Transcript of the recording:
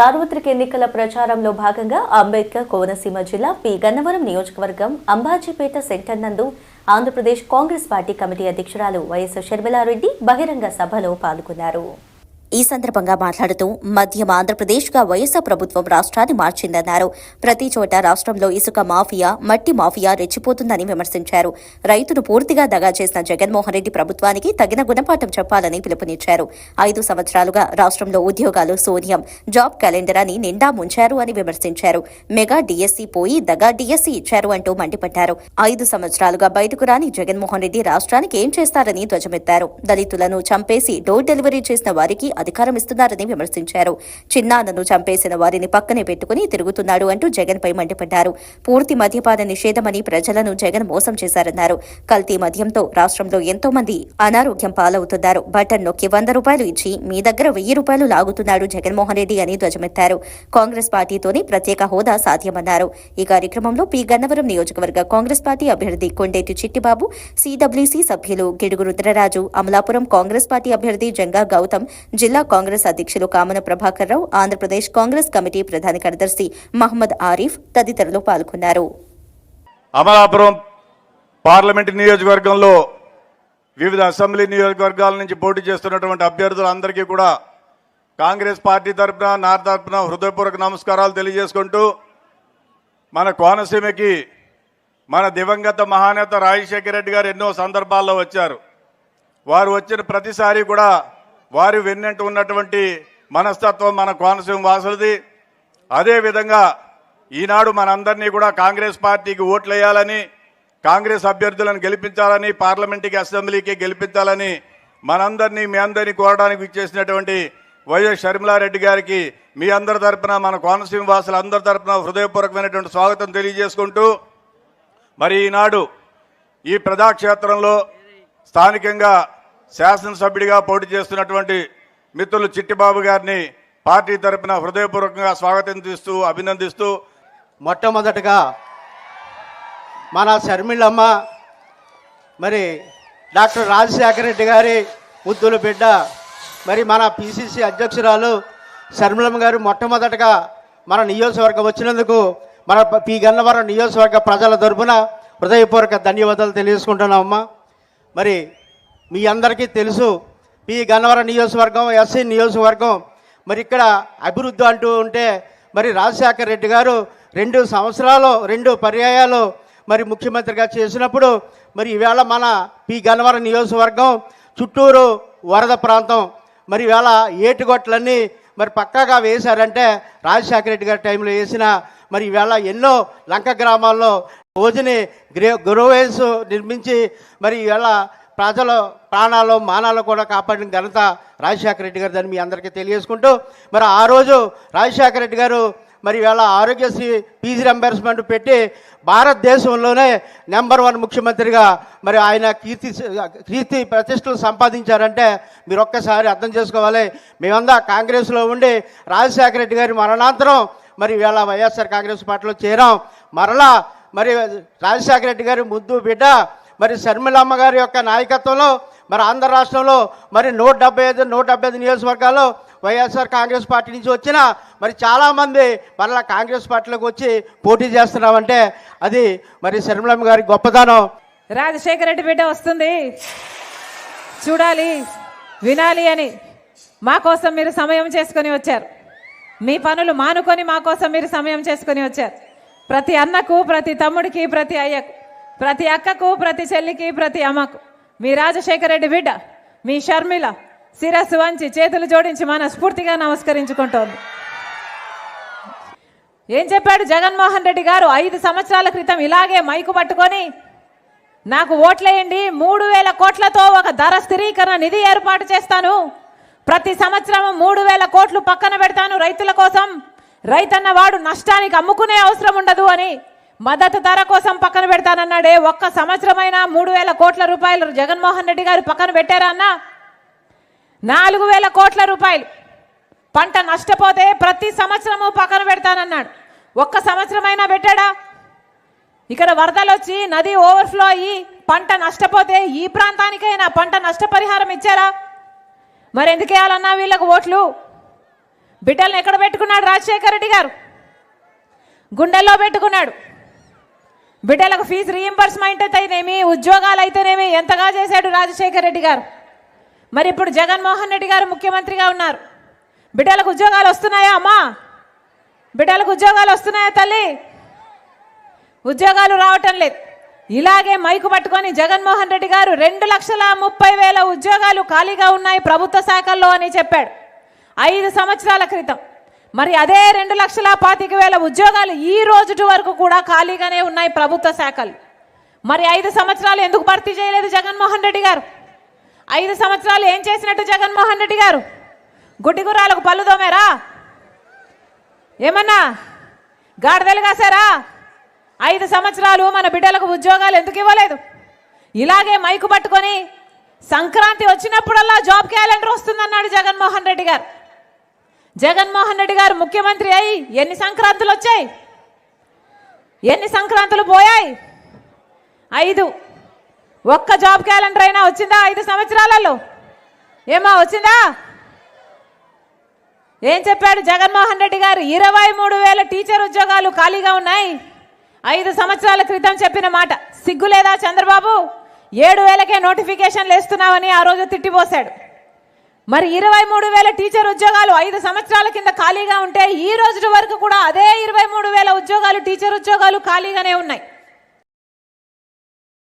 సార్వత్రిక ఎన్నికల ప్రచారంలో భాగంగా అంబేద్కర్ కోనసీమ జిల్లా పి. గన్నవరం నియోజకవర్గం అంబాజీపేట సెంటర్ నందు ఆంధ్రప్రదేశ్ కాంగ్రెస్ పార్టీ కమిటీ అధ్యక్షురాలు వైఎస్ షర్మిలారెడ్డి బహిరంగ సభలో పాల్గొన్నారు. ఈ సందర్భంగా మాట్లాడుతూ మధ్యం ఆంధ్రప్రదేశ్గా వైఎస్ఆర్ ప్రభుత్వం రాష్ట్రాన్ని మార్చిందన్నారు. ప్రతి చోట రాష్ట్రంలో ఇసుక మాఫియా మట్టి మాఫియా రెచ్చిపోతుందని విమర్శించారు. రైతును పూర్తిగా దగా చేసిన జగన్మోహన్ రెడ్డి ప్రభుత్వానికి తగిన గుణపాఠం చెప్పాలని పిలుపునిచ్చారు. ఐదు సంవత్సరాలుగా రాష్ట్రంలో ఉద్యోగాలు శూన్యం జాబ్ క్యాలెండర్ అని నిండా ముంచారు అని విమర్శించారు. మెగా డిఎస్సీ పోయి దగా డిఎస్సీ ఇచ్చారు అంటూ మండిపడ్డారు. ఐదు సంవత్సరాలుగా బయటకు రాని జగన్మోహన్ రెడ్డి రాష్ట్రానికి ఏం చేస్తారని ధ్వజమెత్తారు. దళితులను చంపేసి డోర్ డెలివరీ చేసిన వారికి అధికారం ఇస్తున్నారని విమర్శించారు. చిన్నాన్నను చంపేసిన వారిని పక్కనే పెట్టుకుని తిరుగుతున్నాడు అంటూ జగన్ పై మండిపడ్డారు. పూర్తి మద్యపాన నిషేధమని ప్రజలను జగన్ మోసం చేశారన్నారు. కల్తీ మద్యంతో రాష్ట్రంలో ఎంతో మంది అనారోగ్యం పాలవుతున్నారు. బటన్ నొక్కి వంద రూపాయలు ఇచ్చి మీ దగ్గర వెయ్యి రూపాయలు లాగుతున్నాడు జగన్మోహన్ రెడ్డి అని ధ్వజమెత్తారు. కాంగ్రెస్ పార్టీతోనే ప్రత్యేక హోదా సాధ్యమన్నారు. ఈ కార్యక్రమంలో పి. గన్నవరం నియోజకవర్గ కాంగ్రెస్ పార్టీ అభ్యర్థి కొండేటి చిట్టిబాబు సిడబ్ల్యూసీ సభ్యులు గిడుగు రుద్రరాజు అమలాపురం కాంగ్రెస్ పార్టీ అభ్యర్థి జంగా గౌతమ్ జిల్లా కాంగ్రెస్ అధ్యక్షులు కామన ప్రభాకర్ రావు ఆంధ్రప్రదేశ్ కాంగ్రెస్ కమిటీ ప్రధాన కార్యదర్శి మహమ్మద్ ఆరిఫ్ తదితరులు పాల్గొన్నారు. అమలాపురం పార్లమెంట్ నియోజకవర్గంలో వివిధ అసెంబ్లీ నియోజకవర్గాల నుంచి పోటీ చేస్తున్నటువంటి అభ్యర్థులందరికీ కూడా కాంగ్రెస్ పార్టీ తరఫున నా తరపున హృదయపూర్వక నమస్కారాలు తెలియజేసుకుంటూ మన కోనసీమకి మన దివంగత మహానేత రాజశేఖర రెడ్డి గారు ఎన్నో సందర్భాల్లో వచ్చారు. వారు వచ్చిన ప్రతిసారి కూడా వారి వెన్నెంట ఉన్నటువంటి మనస్తత్వం మన కోనసీమ వాసులది. అదేవిధంగా ఈనాడు మనందరినీ కూడా కాంగ్రెస్ పార్టీకి ఓట్లు వేయాలని కాంగ్రెస్ అభ్యర్థులను గెలిపించాలని పార్లమెంటుకి అసెంబ్లీకి గెలిపించాలని మనందరినీ మీ అందరినీ కోరడానికి ఇచ్చేసినటువంటి వైఎస్ షర్మిలారెడ్డి గారికి మీ అందరి తరపున మన కోనసీమ వాసుల అందరి తరపున హృదయపూర్వకమైనటువంటి స్వాగతం తెలియజేసుకుంటూ మరి ఈనాడు ఈ ప్రజాక్షేత్రంలో స్థానికంగా శాసనసభ్యుడిగా పోటీ చేస్తున్నటువంటి మిత్రులు చిట్టిబాబు గారిని పార్టీ తరపున హృదయపూర్వకంగా స్వాగతిస్తూ అభినందిస్తూ మొట్టమొదటగా మన శర్మిళమ్మ మరి డాక్టర్ రాజశేఖర రెడ్డి గారి ముద్దుల బిడ్డ మరి మన పిసిసి అధ్యక్షురాలు శర్మిళమ్మ గారు మొట్టమొదటగా మన నియోజకవర్గం వచ్చినందుకు మన పి గన్నవరం నియోజకవర్గ ప్రజల తరపున హృదయపూర్వక ధన్యవాదాలు తెలియజేసుకుంటున్నామమ్మా. మరి మీ అందరికీ తెలుసు పి గన్నవరం నియోజకవర్గం ఎస్సీ నియోజకవర్గం. మరి ఇక్కడ అభివృద్ధి అంటూ ఉంటే మరి రాజశేఖర రెడ్డి గారు రెండు సంవత్సరాలు రెండు పర్యాయాలు మరి ముఖ్యమంత్రిగా చేసినప్పుడు మరి ఈవేళ మన పి గన్నవరం నియోజకవర్గం చుట్టూరు వరద ప్రాంతం మరి ఈవేళ ఏటుగొట్లన్నీ మరి పక్కాగా వేశారంటే రాజశేఖర రెడ్డి గారి టైంలో వేసిన మరి ఈవేళ ఎన్నో లంక గ్రామాల్లో రోజుని గ్రే గ్రోవేస్ నిర్మించి మరి ఈవేళ ప్రజల ప్రాణాలు మానాలు కూడా కాపాడిన ఘనత రాజశేఖర రెడ్డి గారు దాన్ని మీ అందరికీ తెలియజేసుకుంటూ మరి ఆ రోజు రాజశేఖర రెడ్డి గారు మరి ఇవాళ ఆరోగ్యశ్రీ పీజీ రింబర్స్మెంట్ పెట్టి భారతదేశంలోనే నెంబర్ వన్ ముఖ్యమంత్రిగా మరి ఆయన కీర్తి కీర్తి ప్రతిష్టలు సంపాదించారంటే మీరు ఒక్కసారి అర్థం చేసుకోవాలి. మేమందా కాంగ్రెస్లో ఉండి రాజశేఖర రెడ్డి గారి మరణాంతరం మరి ఇవాళ వైఎస్ఆర్ కాంగ్రెస్ పార్టీలో చేరాం. మరలా మరి రాజశేఖర రెడ్డి గారి ముద్దు బిడ్డ మరి శర్మిలమ్మ గారి యొక్క నాయకత్వంలో మరి ఆంధ్ర రాష్ట్రంలో మరి నూట డెబ్బై ఐదు నూట డెబ్బై ఐదు నియోజకవర్గాల్లో వైఎస్ఆర్ కాంగ్రెస్ పార్టీ నుంచి వచ్చిన మరి చాలామంది మరలా కాంగ్రెస్ పార్టీలోకి వచ్చి పోటీ చేస్తున్నామంటే అది మరి శర్మిలమ్మ గారి గొప్పదనం రాజశేఖర రెడ్డి బిడ్డ వస్తుంది. చూడాలి వినాలి అని మా కోసం మీరు సమయం చేసుకొని వచ్చారు. మీ పనులు మానుకొని మా కోసం మీరు సమయం చేసుకొని వచ్చారు. ప్రతి అన్నకు ప్రతి తమ్ముడికి ప్రతి అయ్యకు. ప్రతి అక్కకు ప్రతి చెల్లికి ప్రతి అమ్మకు. మీ రాజశేఖర రెడ్డి బిడ్డ మీ షర్మిల శిరస్సు వంచి చేతులు జోడించి మనస్ఫూర్తిగా నమస్కరించుకుంటోంది. ఏం చెప్పాడు జగన్మోహన్ రెడ్డి గారు? ఐదు సంవత్సరాల క్రితం ఇలాగే మైకు పట్టుకొని నాకు ఓట్లేయండి మూడు వేల కోట్లతో ఒక ధర స్థిరీకరణ నిధి ఏర్పాటు చేస్తాను. ప్రతి సంవత్సరం మూడు వేల కోట్లు పక్కన పెడతాను రైతుల కోసం. రైతన్న వాడు నష్టానికి అమ్ముకునే అవసరం ఉండదు అని మద్దతు ధర కోసం పక్కన పెడతానన్నాడే. ఒక్క సంవత్సరమైన మూడు వేల కోట్ల రూపాయలు జగన్మోహన్ రెడ్డి గారు పక్కన పెట్టారా అన్నా? నాలుగు వేల కోట్ల రూపాయలు. పంట నష్టపోతే ప్రతి సంవత్సరము పక్కన పెడతానన్నాడు. ఒక్క సంవత్సరమైనా పెట్టాడా? ఇక్కడ వరదలు వచ్చి నది ఓవర్ఫ్లో అయ్యి పంట నష్టపోతే ఈ ప్రాంతానికైనా పంట నష్టపరిహారం ఇచ్చారా? మరి ఎందుకు వేయాలన్నా వీళ్ళకు ఓట్లు? బిడ్డలను ఎక్కడ పెట్టుకున్నాడు రాజశేఖర రెడ్డి గారు? గుండెల్లో పెట్టుకున్నాడు. బిడ్డలకు ఫీజు రీఎంబర్స్మెంట్ అయితేనేమి ఉద్యోగాలు అయితేనేమి ఎంతగా చేశాడు రాజశేఖర్ రెడ్డి గారు? మరి ఇప్పుడు జగన్మోహన్ రెడ్డి గారు ముఖ్యమంత్రిగా ఉన్నారు. బిడ్డలకు ఉద్యోగాలు వస్తున్నాయా అమ్మా? బిడ్డలకు ఉద్యోగాలు వస్తున్నాయా తల్లి? ఉద్యోగాలు రావటం లేదు. ఇలాగే మైకు పట్టుకొని జగన్మోహన్ రెడ్డి గారు రెండు లక్షల ముప్పై వేల ఉద్యోగాలు ఖాళీగా ఉన్నాయి ప్రభుత్వ శాఖల్లో అని చెప్పాడు. ఐదు సంవత్సరాల క్రితం. మరి అదే రెండు లక్షల పాతిక వేల ఉద్యోగాలు ఈ రోజుటి వరకు కూడా ఖాళీగానే ఉన్నాయి ప్రభుత్వ శాఖలు. మరి ఐదు సంవత్సరాలు ఎందుకు భర్తీ చేయలేదు జగన్మోహన్ రెడ్డి గారు? ఐదు సంవత్సరాలు ఏం చేసినట్టు జగన్మోహన్ రెడ్డి గారు? గుడ్డిగురాలకు పళ్ళు దోమేరా ఏమన్నా గాడిదలు కాసారా? ఐదు సంవత్సరాలు మన బిడ్డలకు ఉద్యోగాలు ఎందుకు ఇవ్వలేదు? ఇలాగే మైకు పట్టుకొని సంక్రాంతి వచ్చినప్పుడల్లా జాబ్ క్యాలెండర్ వస్తుందన్నాడు జగన్మోహన్ రెడ్డి గారు. జగన్మోహన్ రెడ్డి గారు ముఖ్యమంత్రి అయి ఎన్ని సంక్రాంతులు వచ్చాయి? ఎన్ని సంక్రాంతులు పోయాయి? ఐదు. ఒక్క జాబ్ క్యాలెండర్ అయినా వచ్చిందా ఐదు సంవత్సరాలలో? ఏమా వచ్చిందా? ఏం చెప్పాడు జగన్మోహన్ రెడ్డి గారు? ఇరవై మూడు వేల టీచర్ ఉద్యోగాలు ఖాళీగా ఉన్నాయి. ఐదు సంవత్సరాల క్రితం చెప్పిన మాట. సిగ్గు లేదా చంద్రబాబు? ఏడు వేలకే నోటిఫికేషన్లు వేస్తున్నామని ఆ రోజు తిట్టిపోశాడు. మరి ఇరవై మూడు వేల టీచర్ ఉద్యోగాలు ఐదు సంవత్సరాల కింద ఖాళీగా ఉంటే ఈ రోజు వరకు కూడా అదే ఇరవై మూడు వేల ఉద్యోగాలు టీచర్ ఉద్యోగాలు ఖాళీగానే ఉన్నాయి.